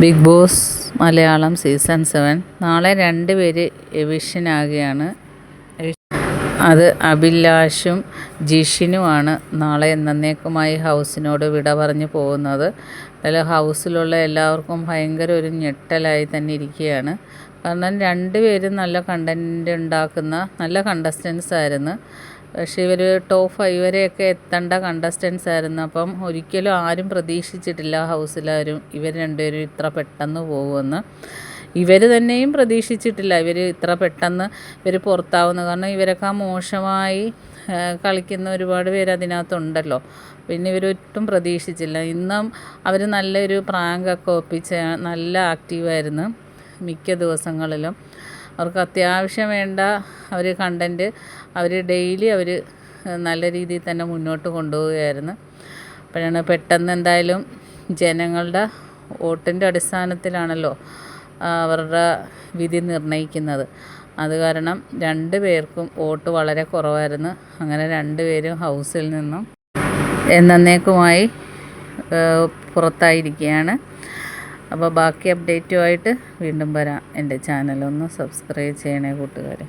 Bigg Boss Malayalam season seven. നാളെ രണ്ട് പേര് എവിഷനാകുകയാണ്. അത് അഭിലാഷും ജിഷിനുമാണ് നാളെ എന്നേക്കുമായി ഹൗസിനോട് വിട പറഞ്ഞു പോകുന്നത്. അതിൽ ഹൗസിലുള്ള എല്ലാവർക്കും ഭയങ്കര ഒരു ഞെട്ടലായി തന്നെ ഇരിക്കുകയാണ്. കാരണം രണ്ടുപേരും നല്ല കണ്ടന്റ് ഉണ്ടാക്കുന്ന നല്ല കണ്ടസ്റ്റൻസ് ആയിരുന്നു. പക്ഷേ ഇവർ ടോപ്പ് ഫൈവ് വരെയൊക്കെ എത്തേണ്ട കണ്ടസ്റ്റൻസ് ആയിരുന്നു. അപ്പം ഒരിക്കലും ആരും പ്രതീക്ഷിച്ചിട്ടില്ല ഹൗസിലാരും ഇവർ രണ്ടുപേരും ഇത്ര പെട്ടെന്ന് പോകുമെന്ന്. ഇവർ തന്നെയും പ്രതീക്ഷിച്ചിട്ടില്ല ഇവർ ഇത്ര പെട്ടെന്ന് ഇവർ പുറത്താവുന്നു കാരണം ഇവരൊക്കെ മോശമായി കളിക്കുന്ന ഒരുപാട് പേര് അതിനകത്തുണ്ടല്ലോ. പിന്നെ ഇവരൊട്ടും പ്രതീക്ഷിച്ചില്ല. ഇന്നും അവർ നല്ലൊരു പ്രാങ്കൊക്കെ ഒപ്പിച്ച് നല്ല ആക്റ്റീവായിരുന്നു മിക്ക ദിവസങ്ങളിലും. അവർക്ക് അത്യാവശ്യം വേണ്ട അവർ കണ്ടന്റ് അവർ ഡെയിലി അവർ നല്ല രീതിയിൽ തന്നെ മുന്നോട്ട് കൊണ്ടുപോവുകയായിരുന്നു. അപ്പോഴാണ് പെട്ടെന്ന് എന്തായാലും ജനങ്ങളുടെ വോട്ടിന്റെ അടിസ്ഥാനത്തിലാണല്ലോ അവരുടെ വിധി നിർണയിക്കുന്നത്. അത് കാരണം രണ്ട് പേർക്കും വോട്ട് വളരെ കുറവായിരുന്നു. അങ്ങനെ രണ്ട് പേരും ഹൗസിൽ നിന്നും എന്നേക്കുമായി പുറത്തായിരിക്കുകയാണ്. അപ്പോൾ ബാക്കി അപ്ഡേറ്റുമായിട്ട് വീണ്ടും വരാം. എന്റെ ചാനലൊന്ന് സബ്സ്ക്രൈബ് ചെയ്യണേ കൂട്ടുകാരെ.